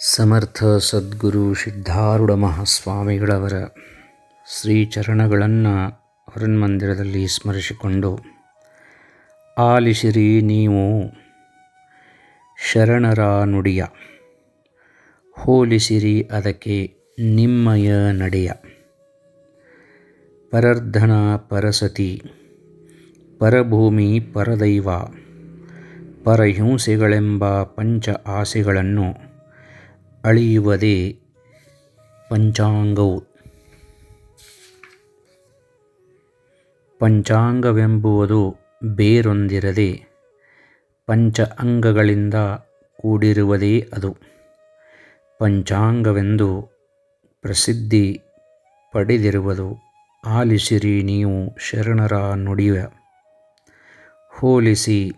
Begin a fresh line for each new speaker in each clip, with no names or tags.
ಸಮರ್ಥ ಸದ್ಗುರು ಸಿದ್ಧಾರೂಢ ಮಹಾಸ್ವಾಮಿಗಳವರ ಶ್ರೀಚರಣಗಳನ್ನು ಹೊರನ್ಮಂದಿರದಲ್ಲಿ ಸ್ಮರಿಸಿಕೊಂಡು, ಆಲಿಸಿರಿ ನೀವು ಶರಣರ ನುಡಿಯ, ಹೋಲಿಸಿರಿ ಅದಕ್ಕೆ ನಿಮ್ಮಯ ನಡೆಯ. ಪರರ್ಧನ ಪರಸತಿ, ಪರಭೂಮಿ ಪರದೈವ, ಪರಹಿಂಸೆಗಳೆಂಬ ಪಂಚ ಆಸೆಗಳನ್ನು ಅಳಿಯುವುದೇ ಪಂಚಾಂಗವು. ಪಂಚಾಂಗವೆಂಬುವುದು ಬೇರೊಂದಿರದೆ ಪಂಚ ಅಂಗಗಳಿಂದ ಕೂಡಿರುವುದೇ ಅದು. ಪಂಚಾಂಗವೆಂದು ಪ್ರಸಿದ್ಧಿ ಪಡೆದಿರುವುದು ಆಲಿಸಿರಿ ನೀವು ಶರಣರ ನುಡಿಯ ಹೋಲಿಸಿ,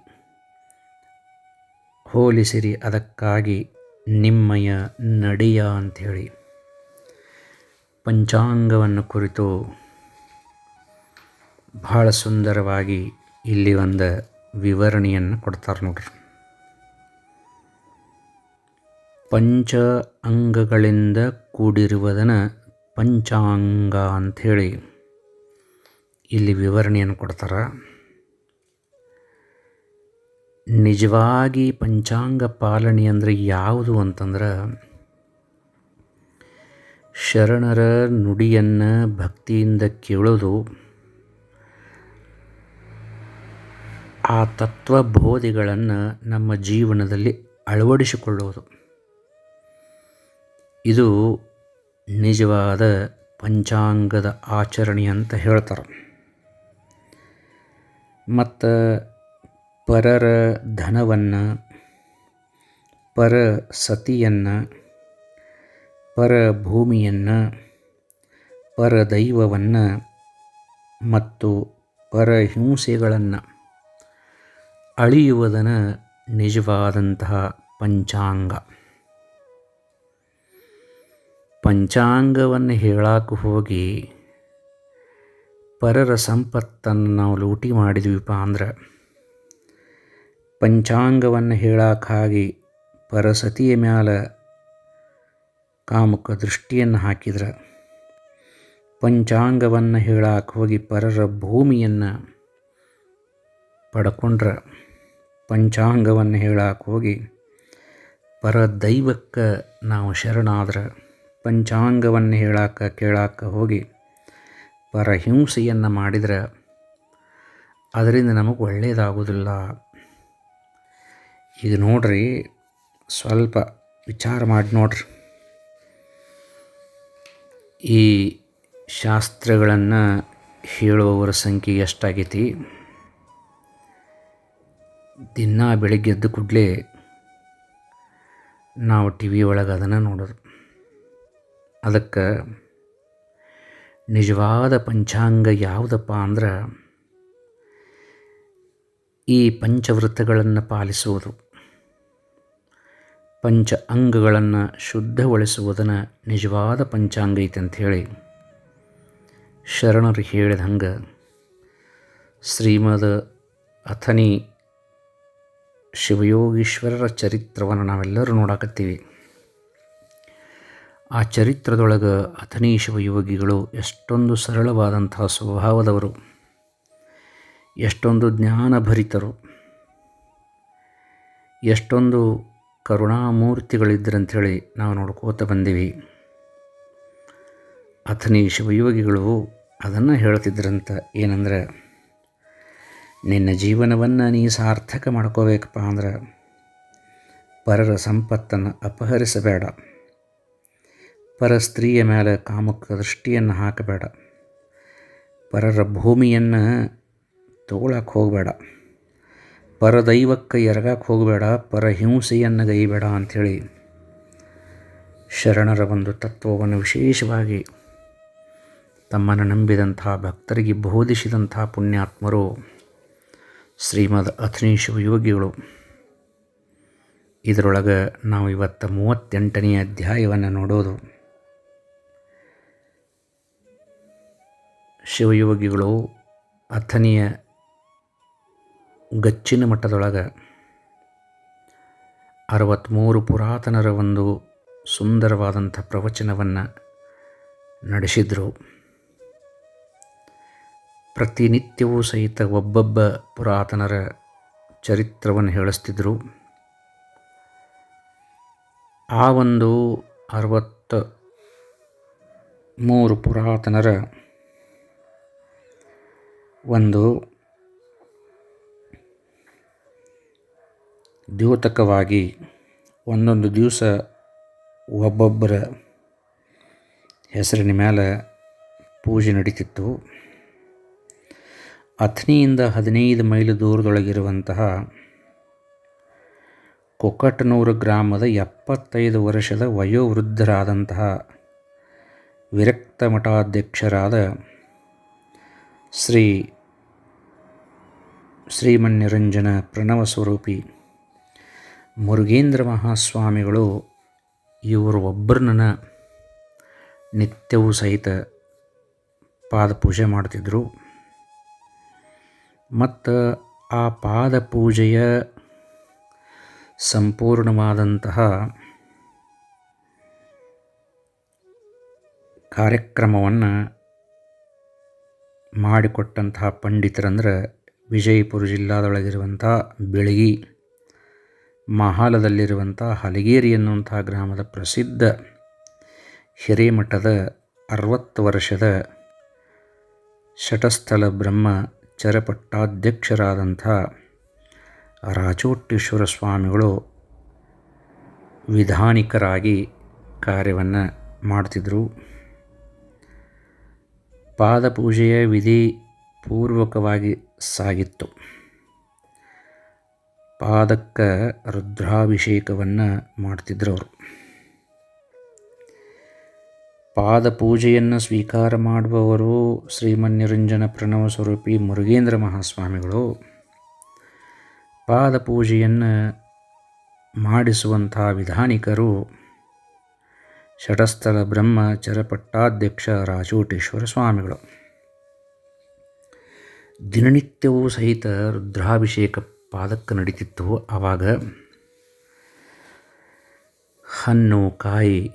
ಹೋಲಿಸಿರಿ ಅದಕ್ಕಾಗಿ ನಿಮ್ಮಯ ನಡೆಯ ಅಂಥೇಳಿ ಪಂಚಾಂಗವನ್ನು ಕುರಿತು ಬಹಳ ಸುಂದರವಾಗಿ ಇಲ್ಲಿ ಒಂದು ವಿವರಣೆಯನ್ನು ಕೊಡ್ತಾರೆ ನೋಡ್ರಿ. ಪಂಚ ಅಂಗಗಳಿಂದ ಕೂಡಿರುವುದನ್ನು ಪಂಚಾಂಗ ಅಂಥೇಳಿ ಇಲ್ಲಿ ವಿವರಣೆಯನ್ನು ಕೊಡ್ತಾರೆ. ನಿಜವಾಗಿ ಪಂಚಾಂಗ ಪಾಲನೆ ಅಂದರೆ ಯಾವುದು ಅಂತಂದ್ರೆ ಶರಣರ ನುಡಿಯನ್ನು ಭಕ್ತಿಯಿಂದ ಕೇಳೋದು. ಆ ತತ್ವಬೋಧಿಗಳನ್ನು ನಮ್ಮ ಜೀವನದಲ್ಲಿ ಅಳವಡಿಸಿಕೊಳ್ಳೋದು ಇದು ನಿಜವಾದ ಪಂಚಾಂಗದ ಆಚರಣೆ ಅಂತ ಹೇಳ್ತಾರೆ. ಮತ್ತು ಪರರ ಧನವನ್ನು, ಪರ ಸತಿಯನ್ನು, ಪರ ಭೂಮಿಯನ್ನು, ಪರ ದೈವವನ್ನು ಮತ್ತು ಪರ ಹಿಂಸೆಗಳನ್ನು ಅಳಿಯುವುದನ್ನು ನಿಜವಾದಂತಹ ಪಂಚಾಂಗ. ಪಂಚಾಂಗವನ್ನು ಹೇಳಕ್ಕೆ ಹೋಗಿ ಪರರ ಸಂಪತ್ತನ್ನು ನಾವು ಲೂಟಿ ಮಾಡಿದ್ವಿಪ್ಪ ಅಂದ್ರೆ ಪಂಚಾಂಗವನ್ನು ಹೇಳಾಕಾಗಿ ಪರಸತಿಯ ಮ್ಯಾಲ ಕಾಮುಕ ದೃಷ್ಟಿಯನ್ನು ಹಾಕಿದ್ರ, ಪಂಚಾಂಗವನ್ನು ಹೇಳಾಕ ಹೋಗಿ ಪರರ ಭೂಮಿಯನ್ನು ಪಡ್ಕೊಂಡ್ರ, ಪಂಚಾಂಗವನ್ನು ಹೇಳಾಕ ಹೋಗಿ ಪರ ದೈವಕ್ಕೆ ನಾವು ಶರಣಾದ್ರೆ, ಪಂಚಾಂಗವನ್ನು ಹೇಳಾಕ ಕೇಳಕ್ಕೆ ಹೋಗಿ ಪರಹಿಂಸೆಯನ್ನು ಮಾಡಿದ್ರೆ, ಅದರಿಂದ ನಮಗೆ ಒಳ್ಳೆಯದಾಗೋದಿಲ್ಲ ಈಗ ನೋಡ್ರಿ, ಸ್ವಲ್ಪ ವಿಚಾರ ಮಾಡಿ ನೋಡ್ರಿ. ಈ ಶಾಸ್ತ್ರಗಳನ್ನು ಹೇಳುವವರ ಸಂಖ್ಯೆ ಎಷ್ಟಾಗೈತಿ? ದಿನ ಬೆಳಿಗ್ಗೆ ಎದ್ದು ಕೂಡಲೇ ನಾವು ಟಿ ವಿ ಒಳಗೆ ಅದನ್ನು ನೋಡೋದು. ಅದಕ್ಕೆ ನಿಜವಾದ ಪಂಚಾಂಗ ಯಾವುದಪ್ಪ ಅಂದ್ರೆ ಈ ಪಂಚವೃತ್ತಗಳನ್ನು ಪಾಲಿಸುವುದು. ಪಂಚ ಅಂಗಗಳನ್ನು ಶುದ್ಧಗೊಳಿಸುವುದನ್ನು ನಿಜವಾದ ಪಂಚಾಂಗ ಐತೆ ಅಂಥೇಳಿ ಶರಣರು ಹೇಳಿದ ಹಂಗೆ ಶ್ರೀಮದ ಅಥನಿ ಶಿವಯೋಗೀಶ್ವರರ ಚರಿತ್ರವನ್ನು ನಾವೆಲ್ಲರೂ ನೋಡಾಕತ್ತೀವಿ. ಆ ಚರಿತ್ರದೊಳಗೆ ಅಥನಿ ಶಿವಯೋಗಿಗಳು ಎಷ್ಟೊಂದು ಸರಳವಾದಂತಹ ಸ್ವಭಾವದವರು, ಎಷ್ಟೊಂದು ಜ್ಞಾನಭರಿತರು, ಎಷ್ಟೊಂದು ಕರುಣಾಮೂರ್ತಿಗಳಿದ್ದರಂಥೇಳಿ ನಾವು ನೋಡ್ಕೋತ ಬಂದೀವಿ. ಅಥನಿ ಶಿವಯೋಗಿಗಳು ಅದನ್ನು ಹೇಳ್ತಿದ್ರಂತ ಏನಂದ್ರೆ, ನಿನ್ನ ಜೀವನವನ್ನು ನೀ ಸಾರ್ಥಕ ಮಾಡ್ಕೋಬೇಕಪ್ಪ ಅಂದ್ರೆ ಪರರ ಸಂಪತ್ತನ್ನು ಅಪಹರಿಸಬೇಡ. ಪರ ಸ್ತ್ರೀಯ ಮೇಲೆ ಕಾಮುಕ ದೃಷ್ಟಿಯನ್ನು ಹಾಕಬೇಡ. ಪರರ ಭೂಮಿಯನ್ನು ತಗೊಳಕ್ಕೆ ಹೋಗಬೇಡ. ಪರದೈವಕ್ಕೆ ಎರಗಕ್ಕೆ ಹೋಗಬೇಡ, ಪರಹಿಂಸೆಯನ್ನು ಗೈಬೇಡ ಅಂಥೇಳಿ ಶರಣರ ಒಂದು ತತ್ವವನ್ನು ವಿಶೇಷವಾಗಿ ತಮ್ಮನ್ನು ನಂಬಿದಂಥ, ಭಕ್ತರಿಗೆ ಬೋಧಿಸಿದಂಥ ಪುಣ್ಯಾತ್ಮರು ಶ್ರೀಮದ್ ಅಥನೀಶ್ ಯೋಗಿಗಳು ಇದರೊಳಗೆ ನಾವು ಇವತ್ತು ಮೂವತ್ತೆಂಟನೆಯ ಅಧ್ಯಾಯವನ್ನು ನೋಡೋದು. ಶಿವಯೋಗಿಗಳು ಅಥನಿಯ ಗಚ್ಚಿನ ಮಟ್ಟದೊಳಗೆ ಅರವತ್ತ್ಮೂರು ಪುರಾತನರ ಒಂದು ಸುಂದರವಾದಂಥ ಪ್ರವಚನವನ್ನು ನಡೆಸಿದರು. ಪ್ರತಿನಿತ್ಯವೂ ಸಹಿತ ಒಬ್ಬೊಬ್ಬ ಪುರಾತನರ ಚರಿತ್ರವನ್ನು ಹೇಳಿಸ್ತಿದ್ರು. ಆ ಒಂದು ಅರವತ್ತ ಮೂರು ಪುರಾತನರ ಒಂದು ದ್ಯೋತಕವಾಗಿ ಒಂದೊಂದು ದಿವಸ ಒಬ್ಬೊಬ್ಬರ ಹೆಸರಿನ ಮೇಲೆ ಪೂಜೆ ನಡೀತಿತ್ತು. ಅಥ್ನಿಯಿಂದ ಹದಿನೈದು ಮೈಲು ದೂರದೊಳಗಿರುವಂತಹ ಕೊಕ್ಕಟ್ಟನೂರು ಗ್ರಾಮದ ಎಪ್ಪತ್ತೈದು ವರ್ಷದ ವಯೋವೃದ್ಧರಾದಂತಹ ವಿರಕ್ತ ಮಠಾಧ್ಯಕ್ಷರಾದ ಶ್ರೀ ಶ್ರೀಮನ್ಯರಂಜನ ಪ್ರಣವ ಸ್ವರೂಪಿ ಮುರುಗೇಂದ್ರ ಮಹಾಸ್ವಾಮಿಗಳು ಇವರು ಒಬ್ಬರನ್ನ ನಿತ್ಯವೂ ಸಹಿತ ಪಾದ ಪೂಜೆ ಮಾಡ್ತಿದ್ದರು ಮತ್ತು ಆ ಪಾದ ಪೂಜೆಯ ಸಂಪೂರ್ಣವಾದಂತಹ ಕಾರ್ಯಕ್ರಮವನ್ನು ಮಾಡಿಕೊಟ್ಟಂತಹ ಪಂಡಿತರಂದ್ರೆ ವಿಜಯಪುರ ಜಿಲ್ಲಾದೊಳಗಿರುವಂಥ ಬೆಳಗಿ ಮಹಾಲದಲ್ಲಿರುವಂಥ ಹಲಗೇರಿ ಎನ್ನುವಂಥ ಗ್ರಾಮದ ಪ್ರಸಿದ್ಧ ಹಿರೇಮಠದ ಅರವತ್ತು ವರ್ಷದ ಶಟಸ್ಥಲ ಬ್ರಹ್ಮ ಚರಪಟ್ಟಾಧ್ಯಕ್ಷರಾದಂಥ ರಾಜೋಟೇಶ್ವರ ಸ್ವಾಮಿಗಳು ವಿಧಾನಿಕರಾಗಿ ಕಾರ್ಯವನ್ನು ಮಾಡ್ತಿದ್ರು. ಪಾದಪೂಜೆಯ ವಿಧಿ ಪೂರ್ವಕವಾಗಿ ಸಾಗಿತ್ತು. ಪಾದಕ್ಕೆ ರುದ್ರಾಭಿಷೇಕವನ್ನು ಮಾಡ್ತಿದ್ರು ಅವರು ಪಾದ ಪೂಜೆಯನ್ನು ಸ್ವೀಕಾರ ಮಾಡುವವರು ಶ್ರೀಮನ್ಯರಂಜನ ಪ್ರಣವ ಸ್ವರೂಪಿ ಮುರುಗೇಂದ್ರ ಮಹಾಸ್ವಾಮಿಗಳು. ಪಾದ ಪೂಜೆಯನ್ನು ಮಾಡಿಸುವಂಥ ವಿಧಾನಿಕರು ಷಟಸ್ಥಳ ಬ್ರಹ್ಮ ಚರಪಟ್ಟಾಧ್ಯಕ್ಷ ರಾಜೋಟೇಶ್ವರ ಸ್ವಾಮಿಗಳು. ದಿನನಿತ್ಯವೂ ಸಹಿತ ರುದ್ರಾಭಿಷೇಕ ಪಾದಕ್ಕೆ ನಡೀತಿತ್ತು. ಆವಾಗ ಹಣ್ಣು, ಕಾಯಿ,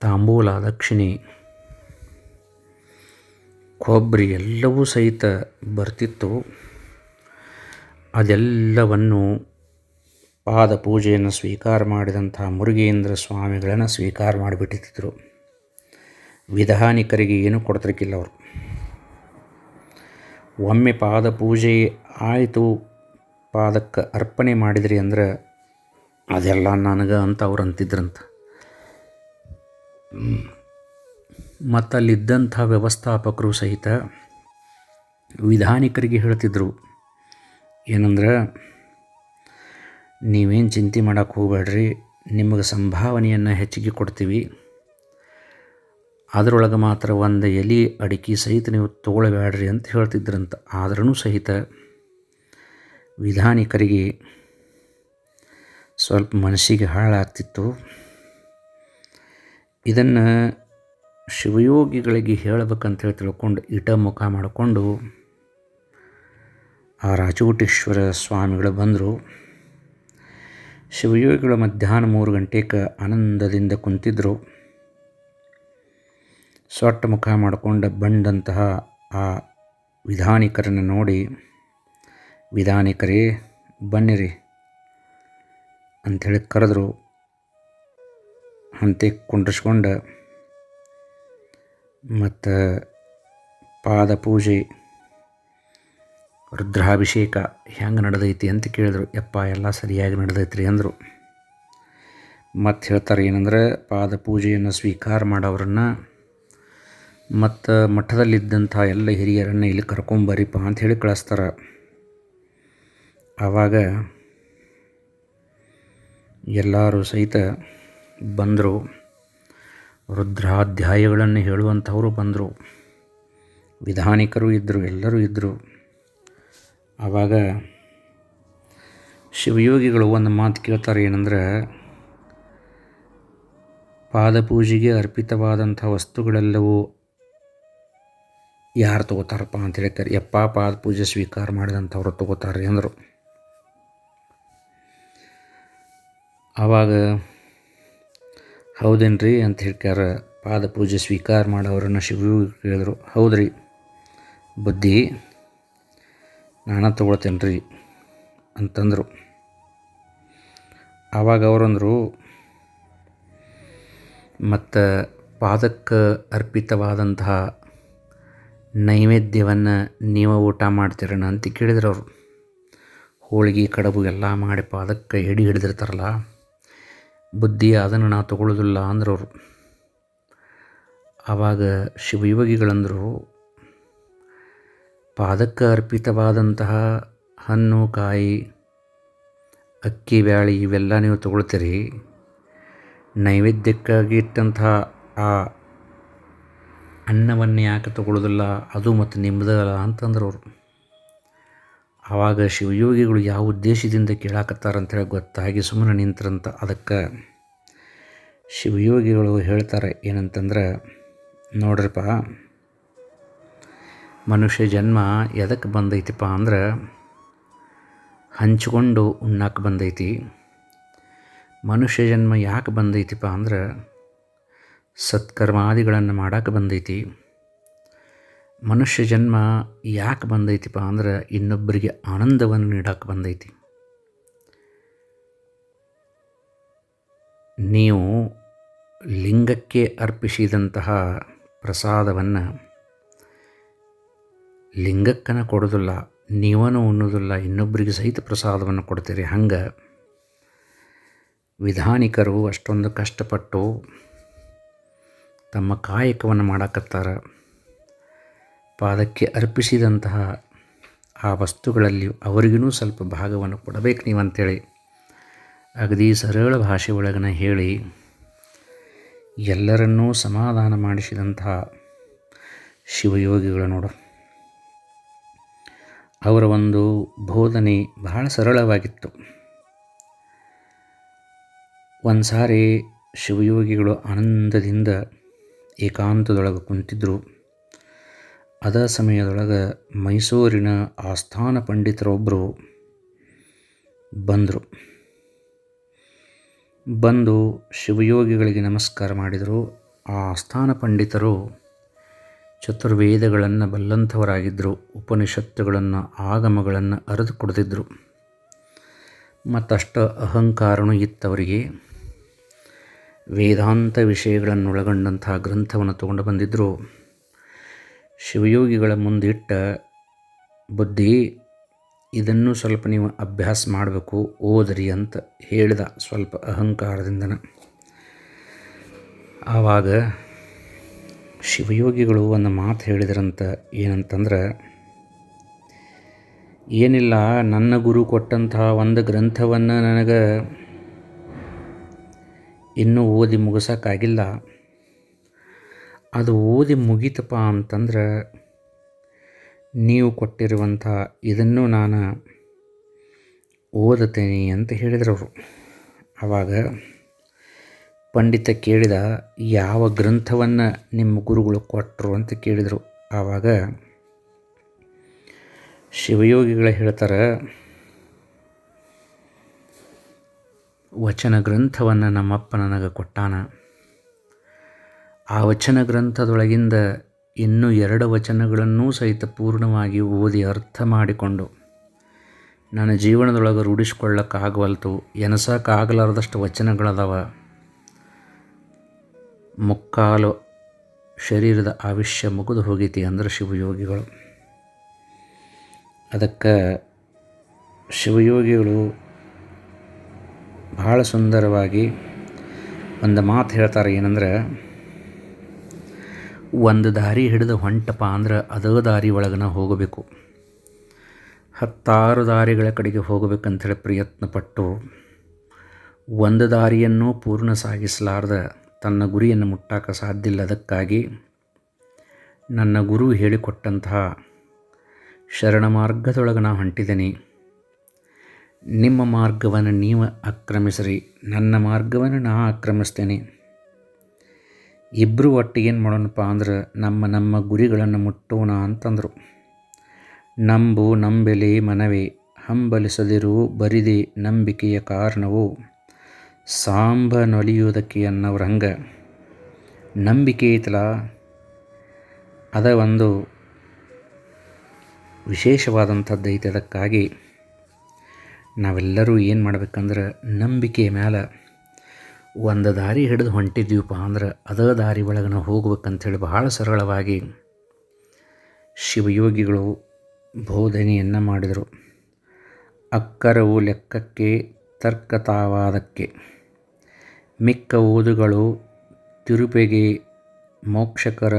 ತಾಂಬೂಲ, ದಕ್ಷಿಣೆ, ಕೊಬ್ಬರಿ ಎಲ್ಲವೂ ಸಹಿತ ಬರ್ತಿತ್ತು. ಅದೆಲ್ಲವನ್ನು ಪಾದ ಪೂಜೆಯನ್ನು ಸ್ವೀಕಾರ ಮಾಡಿದಂಥ ಮುರುಗೇಂದ್ರ ಸ್ವಾಮಿಗಳನ್ನು ಸ್ವೀಕಾರ ಮಾಡಿಬಿಟ್ಟಿದ್ರು. ವಿಧಾನಿಕರಿಗೆ ಏನೂ ಕೊಡ್ತಿರಕ್ಕಿಲ್ಲ ಅವರು. ಒಮ್ಮೆ ಪಾದ ಪೂಜೆ ಆಯಿತು, ಪಾದಕ್ಕೆ ಅರ್ಪಣೆ ಮಾಡಿದ್ರಿ ಅಂದ್ರೆ ಅದೆಲ್ಲ ನನಗೆ ಅಂತ ಅವ್ರು ಅಂತಿದ್ರಂತ. ಮತ್ತು ಅಲ್ಲಿದ್ದಂಥ ವ್ಯವಸ್ಥಾಪಕರು ಸಹಿತ ವಿಧಾನಿಕರಿಗೆ ಹೇಳ್ತಿದ್ರು, ಏನಂದ್ರೆ ನೀವೇನು ಚಿಂತೆ ಮಾಡೋಕ್ಕೆ ಹೋಗಬೇಡ್ರಿ, ನಿಮಗೆ ಸಂಭಾವನೆಯನ್ನು ಹೆಚ್ಚಿಗೆ ಕೊಡ್ತೀವಿ. ಅದರೊಳಗೆ ಮಾತ್ರ ಒಂದು ಎಲೆ ಅಡಿಕೆ ಸಹಿತ ನೀವು ತೊಗೊಳ್ಬೇಡ್ರಿ ಅಂತ ಹೇಳ್ತಿದ್ರಂತ. ಆದ್ರೂ ಸಹಿತ ವಿಧಾನಿಕರಿಗೆ ಸ್ವಲ್ಪ ಮನಸ್ಸಿಗೆ ಹಾಳಾಗ್ತಿತ್ತು. ಇದನ್ನು ಶಿವಯೋಗಿಗಳಿಗೆ ಹೇಳಬೇಕಂತ ಹೇಳಿ ತಿಳ್ಕೊಂಡು ಇಟ ಮುಖ ಮಾಡಿಕೊಂಡು ಆ ರಾಜಕೋಟೇಶ್ವರ ಸ್ವಾಮಿಗಳು ಬಂದರು. ಶಿವಯೋಗಿಗಳು ಮಧ್ಯಾಹ್ನ ಮೂರು ಗಂಟೆಗೆ ಆನಂದದಿಂದ ಕುಂತಿದ್ದರು ಸೊಟ್ಟ ಮುಖ ಮಾಡಿಕೊಂಡು ಬಂದಂತಹ ಆ ವಿಧಾನಿಕರನ್ನು ನೋಡಿ, ವಿಧಾನಿಕರೇ, ಬನ್ನಿರಿ ಅಂಥೇಳಿ ಕರೆದ್ರು. ಅಂತೆ ಕುಂಡ್ರಿಸ್ಕೊಂಡು ಮತ್ತು ಪಾದ ಪೂಜೆ, ರುದ್ರಾಭಿಷೇಕ ಹೆಂಗೆ ನಡೆದೈತಿ ಅಂತ ಕೇಳಿದ್ರು. ಯಪ್ಪ, ಎಲ್ಲ ಸರಿಯಾಗಿ ನಡೆದೈತ್ರಿ ಅಂದರು. ಮತ್ತು ಹೇಳ್ತಾರೆ ಏನಂದ್ರೆ, ಪಾದ ಪೂಜೆಯನ್ನು ಸ್ವೀಕಾರ ಮಾಡೋರನ್ನು ಮತ್ತು ಮಠದಲ್ಲಿದ್ದಂಥ ಎಲ್ಲ ಹಿರಿಯರನ್ನು ಇಲ್ಲಿ ಕರ್ಕೊಂಬರಿಪ್ಪ ಅಂತ ಹೇಳಿ ಕಳಿಸ್ತಾರೆ. ಆವಾಗ ಎಲ್ಲರೂ ಸಹಿತ ಬಂದರು. ರುದ್ರಾಧ್ಯಾಯಗಳನ್ನು ಹೇಳುವಂಥವರು ಬಂದರು. ವಿಧಾನಿಕರು ಇದ್ದರು ಎಲ್ಲರೂ ಇದ್ದರು ಆವಾಗ ಶಿವಯೋಗಿಗಳು ಒಂದು ಮಾತು ಕೇಳ್ತಾರೆ ಏನಂದ್ರೆ, ಪಾದಪೂಜೆಗೆ ಅರ್ಪಿತವಾದಂಥ ವಸ್ತುಗಳೆಲ್ಲವೂ ಯಾರು ತೊಗೋತಾರಪ್ಪ ಅಂತ ಹೇಳ್ತಾರೆ ಯಪ್ಪ ಪಾದ ಪೂಜೆ ಸ್ವೀಕಾರ ಮಾಡಿದಂಥವ್ರು ತೊಗೋತಾರೆ ಅಂದರು. ಆವಾಗ ಹೌದೇನ್ರಿ ಅಂತ ಹೇಳ್ಕ್ಯಾರ ಪಾದ ಪೂಜೆ ಸ್ವೀಕಾರ ಮಾಡೋರನ್ನು ಶಿವರು ಕೇಳಿದ್ರು ಹೌದ್ರಿ, ಬುದ್ಧಿ, ನಾನು ತೊಗೊಳ್ತೇನೆ ರೀ ಅಂತಂದರು ಆವಾಗ ಅವರಂದರು ಮತ್ತು ಪಾದಕ್ಕೆ ಅರ್ಪಿತವಾದಂತಹ ನೈವೇದ್ಯವನ್ನು ನೀವು ಊಟ ಮಾಡ್ತೀರಣ ಅಂತ ಕೇಳಿದ್ರು ಅವರು. ಹೋಳಿಗೆ, ಕಡುಬು ಎಲ್ಲ ಮಾಡಿ ಪಾದಕ್ಕೆ ಹಿಡಿ ಹಿಡಿದಿರ್ತಾರಲ್ಲ, ಬುದ್ಧಿ ಅದನ್ನು ನಾ ತಗೊಳ್ಳೋದಿಲ್ಲ ಅಂದ್ರು ಅವರು. ಆವಾಗ ಶಿವಯೋಗಿಗಳಂದರು, ಪಾದಕ್ಕೆ ಅರ್ಪಿತವಾದಂತಹ ಹಣ್ಣು, ಕಾಯಿ, ಅಕ್ಕಿ, ಬ್ಯಾಳಿ ಇವೆಲ್ಲ ನೀವು ತಗೊಳ್ತೀರಿ. ನೈವೇದ್ಯಕ್ಕಾಗಿ ಇಟ್ಟಂತಹ ಆ ಅನ್ನವನ್ನು ಯಾಕೆ ತಗೊಳ್ಳೋದಿಲ್ಲ ಅದು ಮತ್ತು ನಿಮ್ಮದಲ್ಲ ಅಂತಂದ್ರು ಅವರು. ಆವಾಗ ಶಿವಯೋಗಿಗಳು ಯಾವ ಉದ್ದೇಶದಿಂದ ಕೇಳಾಕತ್ತಾರಂತೇಳಿ ಗೊತ್ತಾಗಿ ಸುಮ್ಮನೆ ನಿಂತ್ರಂತ. ಅದಕ್ಕೆ ಶಿವಯೋಗಿಗಳು ಹೇಳ್ತಾರೆ ಏನಂತಂದ್ರೆ, ನೋಡ್ರಪ್ಪ, ಮನುಷ್ಯ ಜನ್ಮ ಎದಕ್ಕೆ ಬಂದೈತಿಪ್ಪ ಅಂದ್ರೆ, ಹಂಚಿಕೊಂಡು ಉಣ್ಣಕ್ಕೆ ಬಂದೈತಿ. ಮನುಷ್ಯ ಜನ್ಮ ಯಾಕೆ ಬಂದೈತಿಪ್ಪ ಅಂದ್ರೆ ಸತ್ಕರ್ಮಾದಿಗಳನ್ನು ಮಾಡಕ್ಕೆ ಬಂದೈತಿ. ಮನುಷ್ಯ ಜನ್ಮ ಯಾಕೆ ಬಂದೈತಿಪ್ಪ ಅಂದ್ರೆ ಇನ್ನೊಬ್ಬರಿಗೆ ಆನಂದವನ್ನು ನೀಡಕ್ಕೆ ಬಂದೈತಿ. ನೀವು ಲಿಂಗಕ್ಕೆ ಅರ್ಪಿಸಿದಂತಹ ಪ್ರಸಾದವನ್ನು ಲಿಂಗಕ್ಕನ ಕೊಡೋದಿಲ್ಲ ನೀವನ್ನು ಉಣ್ಣೋದಿಲ್ಲ ಇನ್ನೊಬ್ಬರಿಗೆ ಸಹಿತ ಪ್ರಸಾದವನ್ನು ಕೊಡ್ತೀರಿ. ಹಂಗೆ ವಿಧಾನಿಕರು ಅಷ್ಟೊಂದು ಕಷ್ಟಪಟ್ಟು ತಮ್ಮ ಕಾಯಕವನ್ನು ಮಾಡಕತ್ತಾರ. ಪಾದಕ್ಕೆ ಅರ್ಪಿಸಿದಂತಹ ಆ ವಸ್ತುಗಳಲ್ಲಿ ಅವರಿಗೂ ಸ್ವಲ್ಪ ಭಾಗವನ್ನು ಕೊಡಬೇಕು ನೀವು ಅಂಥೇಳಿ ಅಗದಿ ಸರಳ ಭಾಷೆ ಒಳಗನ ಹೇಳಿ, ಎಲ್ಲರನ್ನೂ ಸಮಾಧಾನ ಮಾಡಿಸಿದಂತಹ ಶಿವಯೋಗಿಗಳು ನೋಡು. ಅವರ ಒಂದು ಬೋಧನೆ ಬಹಳ ಸರಳವಾಗಿತ್ತು. ಒಂದು ಸಾರಿ ಶಿವಯೋಗಿಗಳು ಆನಂದದಿಂದ ಏಕಾಂತದೊಳಗೆ ಕುಂತಿದ್ದರು ಅದ ಸಮಯದೊಳಗೆ ಮೈಸೂರಿನ ಆಸ್ಥಾನ ಪಂಡಿತರೊಬ್ಬರು ಬಂದರು. ಬಂದು ಶಿವಯೋಗಿಗಳಿಗೆ ನಮಸ್ಕಾರ ಮಾಡಿದರು. ಆ ಆಸ್ಥಾನ ಪಂಡಿತರು ಚತುರ್ವೇದಗಳನ್ನು ಬಲ್ಲಂಥವರಾಗಿದ್ದರು ಉಪನಿಷತ್ತುಗಳನ್ನು, ಆಗಮಗಳನ್ನು ಅರೆದು ಕೊಡ್ತಿದ್ದರು ಮತ್ತಷ್ಟು ಅಹಂಕಾರನೂ ಇತ್ತವರಿಗೆ. ವೇದಾಂತ ವಿಷಯಗಳನ್ನು ಒಳಗೊಂಡಂತಹ ಗ್ರಂಥವನ್ನು ತಗೊಂಡು ಬಂದಿದ್ದರು ಶಿವಯೋಗಿಗಳ ಮುಂದಿಟ್ಟ ಬುದ್ಧಿ, ಇದನ್ನು ಸ್ವಲ್ಪ ನೀವು ಅಭ್ಯಾಸ ಮಾಡಬೇಕು, ಓದ್ರಿ ಅಂತ ಹೇಳಿದ ಸ್ವಲ್ಪ ಅಹಂಕಾರದಿಂದನ. ಆವಾಗ ಶಿವಯೋಗಿಗಳು ಒಂದು ಮಾತು ಹೇಳಿದ್ರಂತ ಏನಂತಂದ್ರೆ, ಏನಿಲ್ಲ, ನನ್ನ ಗುರು ಕೊಟ್ಟಂತಹ ಒಂದು ಗ್ರಂಥವನ್ನು ನನಗೆ ಇನ್ನೂ ಓದಿ ಮುಗಿಸೋಕ್ಕಾಗಿಲ್ಲ. ಅದು ಓದಿ ಮುಗೀತಪ್ಪ ಅಂತಂದ್ರೆ ನೀವು ಕೊಟ್ಟಿರುವಂಥ ಇದನ್ನು ನಾನು ಓದುತ್ತೇನೆ ಅಂತ ಹೇಳಿದರು ಅವರು ಆವಾಗ ಪಂಡಿತ ಕೇಳಿದ ಯಾವ ಗ್ರಂಥವನ್ನು ನಿಮ್ಮ ಗುರುಗಳು ಕೊಟ್ಟರು ಅಂತ ಕೇಳಿದರು. ಆವಾಗ ಶಿವಯೋಗಿಗಳು ಹೇಳ್ತಾರೆ ವಚನ ಗ್ರಂಥವನ್ನು ನಮ್ಮಪ್ಪ ನನಗೆ ಕೊಟ್ಟಾನ. ಆ ವಚನ ಗ್ರಂಥದೊಳಗಿಂದ ಇನ್ನೂ ಎರಡು ವಚನಗಳನ್ನೂ ಸಹಿತ ಪೂರ್ಣವಾಗಿ ಓದಿ ಅರ್ಥ ಮಾಡಿಕೊಂಡು ನನ್ನ ಜೀವನದೊಳಗೆ ರೂಢಿಸ್ಕೊಳ್ಳೋಕ್ಕಾಗವಲ್ತು ಎನಸೋಕ್ಕಾಗಲಾರ್ದಷ್ಟು ವಚನಗಳದಾವ. ಮುಕ್ಕಾಲು ಶರೀರದ ಆವಿಷ್ಯ ಮುಗಿದು ಹೋಗೈತಿ ಅಂದ್ರೆ ಶಿವಯೋಗಿಗಳು. ಅದಕ್ಕೆ ಶಿವಯೋಗಿಗಳು ಭಾಳ ಸುಂದರವಾಗಿ ಒಂದು ಮಾತು ಹೇಳ್ತಾರೆ ಏನಂದ್ರೆ, ಒಂದು ದಾರಿ ಹಿಡಿದು ಹೊಂಟಪ್ಪ ಅಂದ್ರೆ ಅದೇ ದಾರಿ ಒಳಗನ ಹೋಗಬೇಕು. ಹತ್ತಾರು ದಾರಿಗಳ ಕಡೆಗೆ ಹೋಗಬೇಕಂಥೇಳಿ ಪ್ರಯತ್ನಪಟ್ಟು ಒಂದು ದಾರಿಯನ್ನು ಪೂರ್ಣ ಸಾಗಿಸಲಾರ್ದ ತನ್ನ ಗುರಿಯನ್ನು ಮುಟ್ಟಾಕ ಇಲ್ಲ. ಅದಕ್ಕಾಗಿ ನನ್ನ ಗುರು ಹೇಳಿಕೊಟ್ಟಂತಹ ಶರಣ ಮಾರ್ಗದೊಳಗೆ ನಾನು ಹೊಂಟಿದ್ದೀನಿ. ನಿಮ್ಮ ಮಾರ್ಗವನ್ನು ನೀವು ಆಕ್ರಮಿಸಿರಿ, ನನ್ನ ಮಾರ್ಗವನ್ನು ನಾ ಆಕ್ರಮಿಸ್ತೇನೆ. ಇಬ್ಬರು ಒಟ್ಟು ಏನು ಮಾಡೋಣಪ್ಪ ಅಂದ್ರೆ ನಮ್ಮ ನಮ್ಮ ಗುರಿಗಳನ್ನು ಮುಟ್ಟೋಣ ಅಂತಂದರು. ನಂಬು ನಂಬೆಲೆ ಮನವೇ, ಹಂಬಲಿಸದಿರು ಬರಿದೆ ನಂಬಿಕೆಯ ಕಾರಣವು. ಸಾಂಬ ನೊಲಿಯುವುದಕ್ಕೆ ಅನ್ನೋರು ಹಂಗೆ. ನಂಬಿಕೆ ಐತಲ್ಲ ಅದ ಒಂದು ವಿಶೇಷವಾದಂಥದ್ದು ಐತೆ ಅದಕ್ಕಾಗಿ. ನಾವೆಲ್ಲರೂ ಏನು ಮಾಡ್ಬೇಕಂದ್ರೆ ನಂಬಿಕೆ ಮೇಲೆ ಒಂದು ದಾರಿ ಹಿಡಿದು ಹೊಂಟಿದ್ದೀವಪ್ಪ ಅಂದ್ರೆ ಅದೇ ದಾರಿ ಒಳಗೆ ನಾವು ಹೋಗ್ಬೇಕಂಥೇಳಿ ಬಹಳ ಸರಳವಾಗಿ ಶಿವಯೋಗಿಗಳು ಬೋಧನೆಯನ್ನು ಮಾಡಿದರು. ಅಕ್ಕರವು ಲೆಕ್ಕಕ್ಕೆ, ತರ್ಕತಾವಾದಕ್ಕೆ. ಮಿಕ್ಕ ಓದುಗಳು ತಿರುಪೆಗೆ ಮೋಕ್ಷಕರ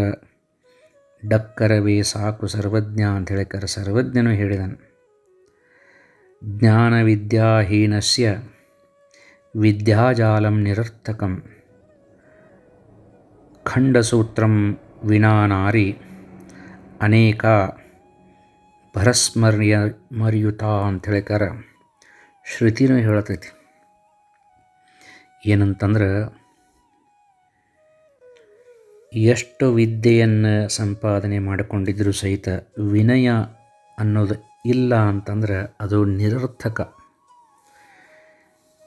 ಡಕ್ಕರವೇ ಸಾಕು ಸರ್ವಜ್ಞ ಅಂತ ಹೇಳಿಕರ ಸರ್ವಜ್ಞನು ಹೇಳಿದನು. ಜ್ಞಾನವಿದ್ಯಾಹೀನಸ್ಯ ವಿದ್ಯಾಜಾಲಂ ನಿರರ್ಥಕಂ. ಖಂಡಸೂತ್ರಂ ವಿನಾನಾರಿ ಅನೇಕ ಭರಸ್ಮರ್ಯ ಮರಿಯುತ ಅಂತ ಹೇಳಿಕಾರ ಶ್ರುತಿನೂ ಹೇಳತೈತಿ. ಏನಂತಂದ್ರೆ ಎಷ್ಟು ವಿದ್ಯೆಯನ್ನು ಸಂಪಾದನೆ ಮಾಡಿಕೊಂಡಿದ್ದರೂ ಸಹಿತ ವಿನಯ ಅನ್ನೋದು ಇಲ್ಲ ಅಂತಂದ್ರೆ ಅದು ನಿರರ್ಥಕ.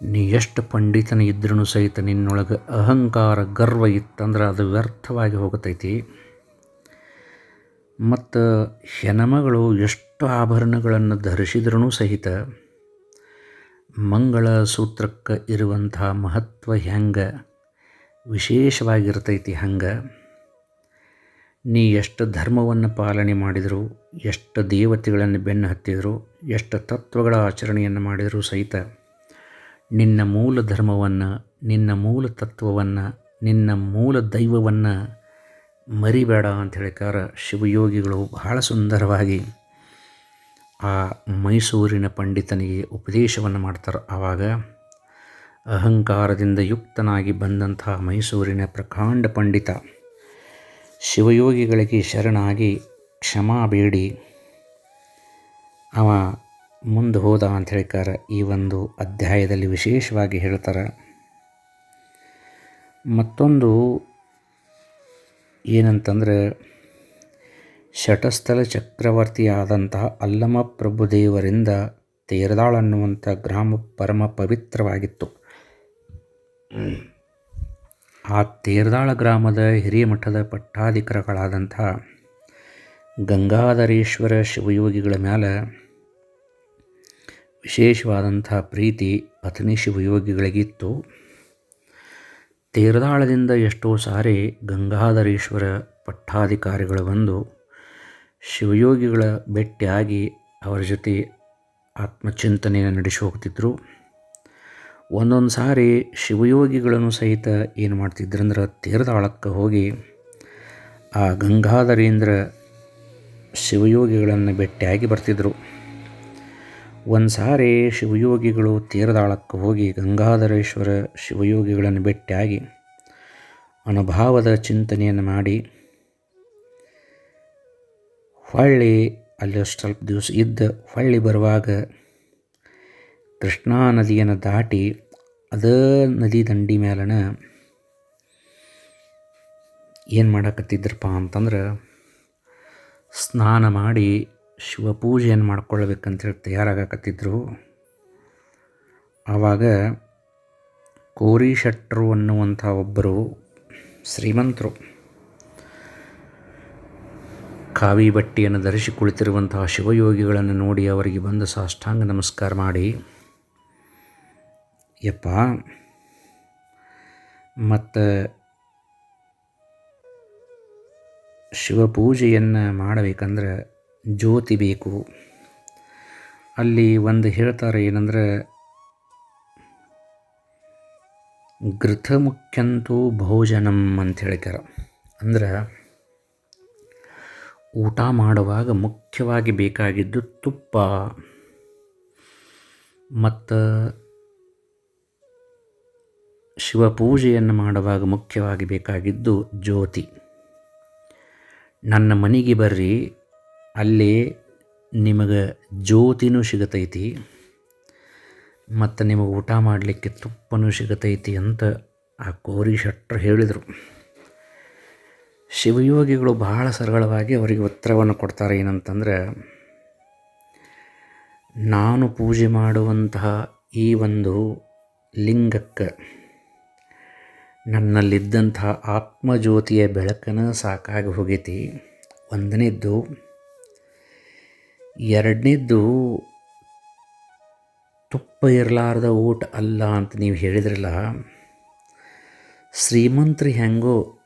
ನೀ ಎಷ್ಟು ಪಂಡಿತನ ಇದ್ರೂ ಸಹಿತ ನಿನ್ನೊಳಗೆ ಅಹಂಕಾರ, ಗರ್ವ ಇತ್ತಂದ್ರೆ ಅದು ವ್ಯರ್ಥವಾಗಿ ಹೋಗತೈತಿ. ಮತ್ತು ಹೆನಮಗಳು ಎಷ್ಟು ಆಭರಣಗಳನ್ನು ಧರಿಸಿದ್ರೂ ಸಹಿತ ಮಂಗಳ ಸೂತ್ರಕ್ಕೆ ಇರುವಂಥ ಮಹತ್ವ ಹೆಂಗೆ? ವಿಶೇಷವಾಗಿರ್ತೈತಿ ಹಂಗೆ. ನೀ ಎಷ್ಟು ಧರ್ಮವನ್ನು ಪಾಲನೆ ಮಾಡಿದರು, ಎಷ್ಟು ದೇವತೆಗಳನ್ನು ಬೆನ್ನು ಹತ್ತಿದರು, ಎಷ್ಟು ತತ್ವಗಳ ಆಚರಣೆಯನ್ನು ಮಾಡಿದರೂ ಸಹಿತ ನಿನ್ನ ಮೂಲ ಧರ್ಮವನ್ನು, ನಿನ್ನ ಮೂಲ ತತ್ವವನ್ನು, ನಿನ್ನ ಮೂಲ ದೈವವನ್ನು ಮರಿಬೇಡ ಅಂತ ಹೇಳಿಕಾರ ಶಿವಯೋಗಿಗಳು ಬಹಳ ಸುಂದರವಾಗಿ ಆ ಮೈಸೂರಿನ ಪಂಡಿತನಿಗೆ ಉಪದೇಶವನ್ನು ಮಾಡ್ತಾರೆ. ಆವಾಗ ಅಹಂಕಾರದಿಂದ ಯುಕ್ತನಾಗಿ ಬಂದಂತಹ ಮೈಸೂರಿನ ಪ್ರಕಾಂಡ ಪಂಡಿತ ಶಿವಯೋಗಿಗಳಿಗೆ ಶರಣಾಗಿ ಕ್ಷಮಾ ಬೇಡಿ. ಅವ ಮುಂದೆ ಹೋದ ಅಂತ ಹೇಳಿಕಾರ ಈ ಒಂದು ಅಧ್ಯಾಯದಲ್ಲಿ ವಿಶೇಷವಾಗಿ ಹೇಳ್ತಾರೆ. ಮತ್ತೊಂದು ಏನಂತಂದ್ರೆ, ಶಟಸ್ಥಲ ಚಕ್ರವರ್ತಿಯಾದಂತಹ ಅಲ್ಲಮ ಪ್ರಭುದೇವರಿಂದ ತೇರದಾಳ್ ಅನ್ನುವಂಥ ಗ್ರಾಮ ಪರಮ ಪವಿತ್ರವಾಗಿತ್ತು. ಆ ತೇರ್ದಾಳ ಗ್ರಾಮದ ಹಿರಿಯ ಮಠದ ಪಟ್ಟಾಧಿಕಾರಗಳಾದಂಥ ಗಂಗಾಧರೇಶ್ವರ ಶಿವಯೋಗಿಗಳ ಮೇಲೆ ವಿಶೇಷವಾದಂಥ ಪ್ರೀತಿ ಪತ್ನಿ ಶಿವಯೋಗಿಗಳಿಗಿತ್ತು. ತೇರ್ದಾಳದಿಂದ ಎಷ್ಟೋ ಸಾರಿ ಗಂಗಾಧರೇಶ್ವರ ಪಟ್ಟಾಧಿಕಾರಿಗಳು ಬಂದು ಶಿವಯೋಗಿಗಳ ಭೇಟಿಯಾಗಿ ಅವರ ಜೊತೆ ಆತ್ಮಚಿಂತನೆಯನ್ನು ನಡೆಸಿ ಹೋಗ್ತಿದ್ರು. ಒಂದೊಂದು ಸಾರಿ ಶಿವಯೋಗಿಗಳನ್ನು ಸಹಿತ ಏನು ಮಾಡ್ತಿದ್ರಂದ್ರೆ ತೀರ್ಥಾಳಕ್ಕೆ ಹೋಗಿ ಆ ಗಂಗಾಧರೇಂದ್ರ ಶಿವಯೋಗಿಗಳನ್ನು ಭೇಟಿಯಾಗಿ ಬರ್ತಿದ್ದರು ಒಂದು ಸಾರಿ ಶಿವಯೋಗಿಗಳು ತೀರದಾಳಕ್ಕೆ ಹೋಗಿ ಗಂಗಾಧರೇಶ್ವರ ಶಿವಯೋಗಿಗಳನ್ನು ಭೇಟಿಯಾಗಿ ಅನುಭಾವದ ಚಿಂತನೆಯನ್ನು ಮಾಡಿ ಹೊಳ್ಳಿ, ಅಲ್ಲಿ ಸ್ವಲ್ಪ ದಿವಸ ಇದ್ದ ಹೊಳ್ಳಿ ಬರುವಾಗ ಕೃಷ್ಣಾ ನದಿಯನ್ನು ದಾಟಿ ಅದೇ ನದಿ ದಂಡಿ ಮೇಲನ ಏನು ಮಾಡಕತ್ತಿದ್ರಪ್ಪ ಅಂತಂದ್ರೆ ಸ್ನಾನ ಮಾಡಿ ಶಿವಪೂಜೆಯನ್ನು ಮಾಡ್ಕೊಳ್ಬೇಕಂತೇಳಿ ತಯಾರಾಗಕತ್ತಿದ್ರು. ಆವಾಗ ಕೋರಿ ಶೆಟ್ಟರು ಅನ್ನುವಂಥ ಒಬ್ಬರು ಶ್ರೀಮಂತರು ಕಾವಿ ಬಟ್ಟೆಯನ್ನು ಧರಿಸಿ ಕುಳಿತಿರುವಂತಹ ಶಿವಯೋಗಿಗಳನ್ನು ನೋಡಿ ಅವರಿಗೆ ಬಂದು ಸಾಷ್ಟಾಂಗ ನಮಸ್ಕಾರ ಮಾಡಿ ಯಪ್ಪ, ಮತ್ತು ಶಿವಪೂಜೆಯನ್ನು ಮಾಡಬೇಕಂದ್ರೆ ಜ್ಯೋತಿ ಬೇಕು. ಅಲ್ಲಿ ಒಂದು ಹೇಳ್ತಾರೆ ಏನಂದ್ರೆ ಗೃಥ ಮುಖ್ಯಂತೂ ಭೋಜನಂ ಅಂತ ಹೇಳ್ತಾರೆ ಅಂದ್ರೆ, ಊಟ ಮಾಡುವಾಗ ಮುಖ್ಯವಾಗಿ ಬೇಕಾಗಿದ್ದು ತುಪ್ಪ, ಮತ್ತು ಶಿವಪೂಜೆಯನ್ನು ಮಾಡುವಾಗ ಮುಖ್ಯವಾಗಿ ಬೇಕಾಗಿದ್ದು ಜ್ಯೋತಿ. ನನ್ನ ಮನೆಗೆ ಬರ್ರಿ, ಅಲ್ಲಿ ನಿಮಗೆ ಜ್ಯೋತಿನೂ ಸಿಗತೈತಿ, ಮತ್ತು ನಿಮಗೆ ಊಟ ಮಾಡಲಿಕ್ಕೆ ತುಪ್ಪನೂ ಸಿಗತೈತಿ ಅಂತ ಆ ಕೋರಿ ಶೆಟ್ಟರು ಹೇಳಿದರು. ಶಿವಯೋಗಿಗಳು ಬಹಳ ಸರಳವಾಗಿ ಅವರಿಗೆ ಉತ್ತರವನ್ನು ಕೊಡ್ತಾರೆ ಏನಂತಂದರೆ, ನಾನು ಪೂಜೆ ಮಾಡುವಂತಹ ಈ ಒಂದು ಲಿಂಗಕ್ಕೆ ನನ್ನಲ್ಲಿದ್ದಂಥ ಆತ್ಮಜ್ಯೋತಿಯ ಬೆಳಕನ ಸಾಕಾಗಿ ಹೋಗೈತಿ. ಒಂದನೇದ್ದು, ಎರಡನೇದ್ದು, ತುಪ್ಪ ಇರಲಾರ್ದ ಊಟ ಅಲ್ಲ ಅಂತ ನೀವು ಹೇಳಿದ್ರಲ್ಲ, ಶ್ರೀಮಂತರು ಹೆಂಗೋ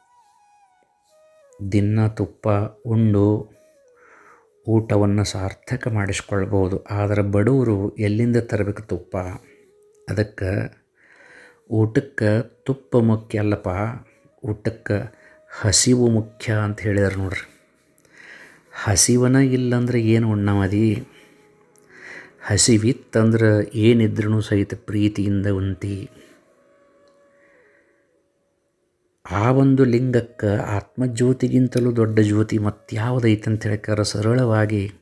ದಿನ ತುಪ್ಪ, ಉಂಡು ಊಟವನ್ನು ಸಾರ್ಥಕ ಮಾಡಿಸ್ಕೊಳ್ಬೋದು. ಆದರೆ ಬಡವರು ಎಲ್ಲಿಂದ ತರಬೇಕು ತುಪ್ಪ? ಅದಕ್ಕೆ ಊಟಕ್ಕೆ ತುಪ್ಪ ಮುಖ್ಯ ಅಲ್ಲಪ್ಪ. ಊಟಕ್ಕೆ ಹಸಿವು ಮುಖ್ಯ ಅಂತ ಹೇಳಿದ್ರು ನೋಡ್ರಿ. ಹಸಿವನ ಇಲ್ಲಂದ್ರೆ ಏನು ಉಣ್ಣವದಿ? ಹಸಿವಿತ್ತಂದ್ರೆ ಏನಿದ್ರೂ ಸಹಿತ ಪ್ರೀತಿಯಿಂದ ಉಂತಿ ಆ ಒಂದು ಲಿಂಗಕ್ಕೆ ಆತ್ಮಜ್ಯೋತಿಗಿಂತಲೂ ದೊಡ್ಡ ಜ್ಯೋತಿ ಮತ್ತಾವುದೈತೆ ಅಂತ ಹೇಳ್ಕಾರ ಸರಳವಾಗಿ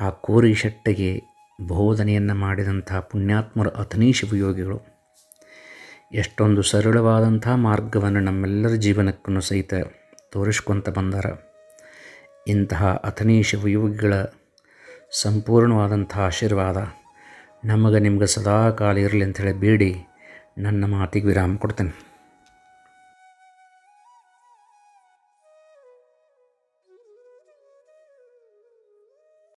ಆ ಕೋರಿ ಶೆಟ್ಟಗೆ ಬೋಧನೆಯನ್ನು ಮಾಡಿದಂಥ ಪುಣ್ಯಾತ್ಮರ ಅಥನೀಶ ಯೋಗಿಗಳು ಎಷ್ಟೊಂದು ಸರಳವಾದಂಥ ಮಾರ್ಗವನ್ನು ನಮ್ಮೆಲ್ಲರ ಜೀವನಕ್ಕೂ ಸಹಿತ ತೋರಿಸ್ಕೊತ ಬಂದಾರ. ಇಂತಹ ಅಥನೀಶ ಯೋಗಿಗಳ ಸಂಪೂರ್ಣವಾದಂಥ ಆಶೀರ್ವಾದ ನಮಗೆ ನಿಮ್ಗೆ ಸದಾ ಕಾಲ ಇರಲಿ ಅಂಥೇಳಿ ಬೇಡಿ. ನನ್ನ ಮಾತಿಗೆ ವಿರಾಮ ಕೊಡ್ತೇನೆ.